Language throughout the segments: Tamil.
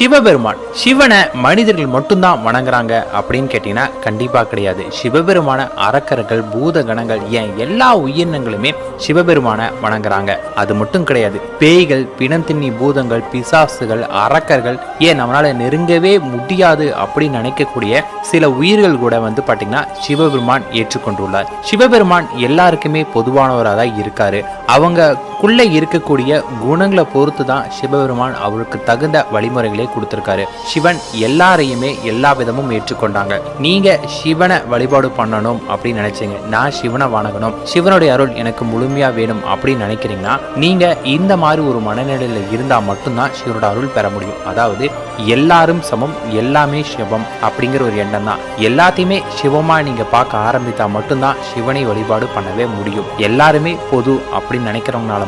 சிவபெருமான் சிவனை மனிதர்கள் மட்டும்தான் வணங்குறாங்க அப்படின்னு கேட்டீங்கன்னா கண்டிப்பாக கிடையாது. சிவபெருமான அரக்கர்கள் பூத கணங்கள் ஏன் எல்லா உயிரினங்களுமே சிவபெருமானை வணங்குறாங்க. அது மட்டும் கிடையாது. பேய்கள் பிணந்தின்னி பூதங்கள் பிசாசுகள் அரக்கர்கள் ஏன் நம்மளால நெருங்கவே முடியாது அப்படின்னு நினைக்கக்கூடிய சில உயிர்கள் கூட வந்து பார்த்தீங்கன்னா சிவபெருமான் ஏற்றுக்கொண்டுள்ளார். சிவபெருமான் எல்லாருக்குமே பொதுவானவராக தான் இருக்காரு. அவருக்குள்ளே இருக்கக்கூடிய குணங்களை பொறுத்து தான் சிவபெருமான் அவருக்கு தகுந்த வழிமுறைகளை கொடுத்துருக்காரு. சிவன் எல்லாரையுமே எல்லா விதமும் ஏற்றுக்கொண்டாங்க. நீங்க சிவனை வழிபாடு பண்ணணும் அப்படின்னு நினைச்சீங்க. நான் சிவனை வணங்கணும். சிவனுடைய அருள் எனக்கு முழுமையா வேணும் அப்படின்னு நினைக்கிறீங்கன்னா நீங்க இந்த மாதிரி ஒரு மனநிலையில இருந்தா மட்டும்தான் சிவனோட அருள் பெற முடியும். அதாவது எல்லாரும் சமம் எல்லாமே சிவம் அப்படிங்கிற ஒரு எண்ணம் தான். எல்லாத்தையுமே சிவமா நீங்க பார்க்க ஆரம்பித்தா மட்டும்தான் சிவனை வழிபாடு பண்ணவே முடியும். எல்லாருமே பொது அப்படின்னு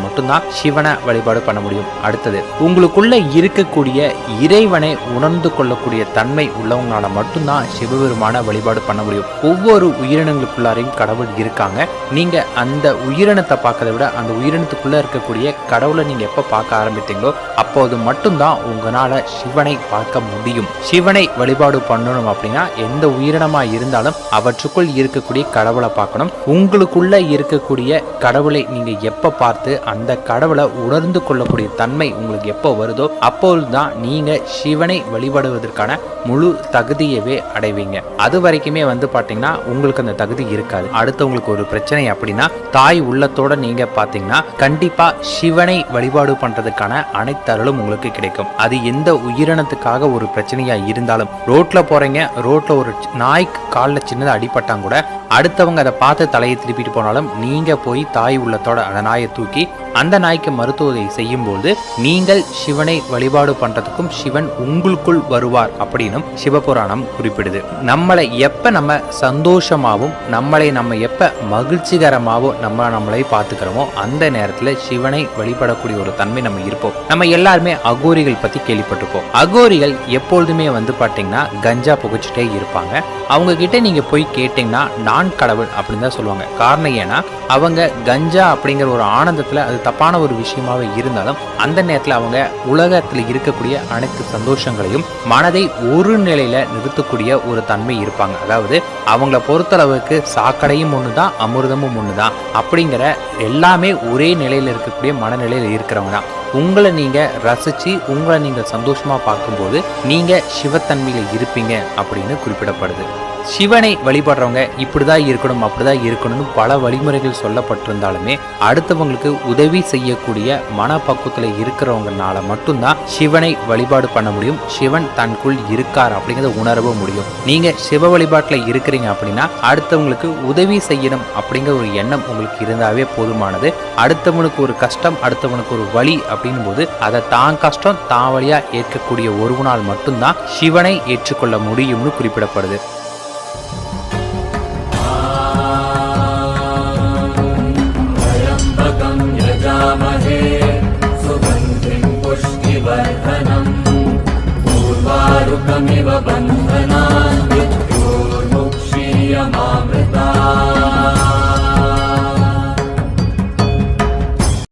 நினைக்கிறவங்களால மட்டும்தான் சிவனை வழிபாடு பண்ண முடியும். அடுத்தது உங்களுக்குள்ள இருக்கக்கூடிய இறைவனை உணர்ந்து கொள்ளக்கூடிய தன்மை உள்ளவங்களால மட்டும்தான் சிவபெருமான வழிபாடு பண்ண முடியும். ஒவ்வொரு உயிரினங்களுக்குள்ளாரையும் கடவுள் இருக்காங்க. நீங்க அந்த உயிரினத்தை பார்க்கறத விட அந்த உயிரினத்துக்குள்ள இருக்கக்கூடிய கடவுளை நீங்க எப்ப பார்க்க ஆரம்பித்தீங்களோ அப்போது மட்டும்தான் உங்களால சிவனை பார்க்க முடியும். சிவனை வழிபாடு பண்ணணும் அப்படின்னா எந்த உயிரினமா இருந்தாலும் அவற்றுக்குள் இருக்கக்கூடிய கடவுளை பார்க்கணும். உங்களுக்குள்ள இருக்கக்கூடிய கடவுளை நீங்க எப்ப பார்த்து அந்த கடவுளை உணர்ந்து கொள்ளக்கூடிய தன்மை உங்களுக்கு எப்போ வருதோ அப்பொழுதுதான் நீங்க சிவனை வழிபடுவதற்கான முழு தகுதியவே அடைவீங்க. அது வரைக்குமே வந்து பாத்தீங்கன்னா உங்களுக்கு அந்த தகுதி இருக்காது. அடுத்தவங்களுக்கு ஒரு பிரச்சனை அப்படின்னா தாய் உள்ளத்தோட நீங்க பாத்தீங்கன்னா கண்டிப்பா சிவனை வழிபாடு பண்றதுக்கான அனைத்து அருளும் உங்களுக்கு கிடைக்கும். அது எந்த உயிரினத்துக்காக ஒரு பிரச்சனையா இருந்தாலும் ரோட்ல போறீங்க ரோட்ல ஒரு நாய்க்கு காலில் சின்னதாக அடிபட்டாங்க கூட அடுத்தவங்க அதை பார்த்து தலையை திருப்பிட்டு போனாலும் நீங்க போய் தாய் உள்ளத்தோட அந்த நாயை தூக்கி அந்த நாய்க்கு மருத்துவத்தை செய்யும்போது நீங்கள் சிவனை வழிபாடு பண்றதுக்கும் சிவன் உங்களுக்குள் வருவார் அப்படின்னும் சிவபுராணம் குறிப்பிடுது. நம்மளை எப்ப நம்ம சந்தோஷமாகவும் நம்மளை நம்ம எப்ப மகிழ்ச்சிகரமாகவும் நம்ம நம்மளை பார்த்துக்கிறோமோ அந்த நேரத்துல சிவனை வழிபடக்கூடிய ஒரு தன்மை நம்ம இருப்போம். நம்ம எல்லாருமே அகோரிகள் பத்தி கேள்விப்பட்டிருப்போம். அகோரிகள் எப்பொழுதுமே வந்து பாத்தீங்கன்னா கஞ்சா புகைச்சிட்டே இருப்பாங்க. அவங்க கிட்ட நீங்க போய் கேட்டீங்கன்னா நான் கடவுள் அப்படின்னு தான் சொல்லுவாங்க. காரணம் ஏன்னா அவங்க கஞ்சா அப்படிங்கிற ஒரு ஆனந்தத்துல அது தப்பான ஒரு விஷயமாக இருந்தாலும் அந்த நேரத்தில் அவங்க உலகத்தில் இருக்கக்கூடிய அனைத்து சந்தோஷங்களையும் மனதை ஒரு நிலையில நிறுத்தக்கூடிய ஒரு தன்மை இருப்பாங்க. அதாவது அவங்கள பொறுத்தளவுக்கு சாக்கடையும் ஒன்று தான் அமிர்தமும் ஒன்று தான் அப்படிங்கிற எல்லாமே ஒரே நிலையில் இருக்கக்கூடிய மனநிலையில் இருக்கிறவங்க தான். உங்களை நீங்கள் ரசிச்சு உங்களை நீங்கள் சந்தோஷமாக பார்க்கும்போது நீங்கள் சிவத்தன்மையில் இருப்பீங்க அப்படின்னு குறிப்பிடப்படுது. சிவனை வழிபடுறவங்க இப்படிதான் இருக்கணும் அப்படிதான் இருக்கணும்னு பல வழிமுறைகள் சொல்லப்பட்டிருந்தாலுமே அடுத்தவங்களுக்கு உதவி செய்யக்கூடிய மனப்பக்குவத்தில் இருக்கிறவங்கனால மட்டும்தான் சிவனை வழிபாடு பண்ண முடியும். சிவன் தனக்குள் இருக்கார் அப்படிங்கிறத உணரவும் முடியும். நீங்க சிவ வழிபாட்டில் இருக்கிறீங்க அப்படின்னா அடுத்தவங்களுக்கு உதவி செய்யணும் அப்படிங்கிற ஒரு எண்ணம் உங்களுக்கு இருந்தாவே போதுமானது. அடுத்தவனுக்கு ஒரு கஷ்டம் அடுத்தவனுக்கு ஒரு வழி அப்படின் போது அதை தான் கஷ்டம் தான் வழியா ஏற்கக்கூடிய ஒருவனால் மட்டும்தான் சிவனை ஏற்றுக்கொள்ள முடியும்னு குறிப்பிடப்படுது.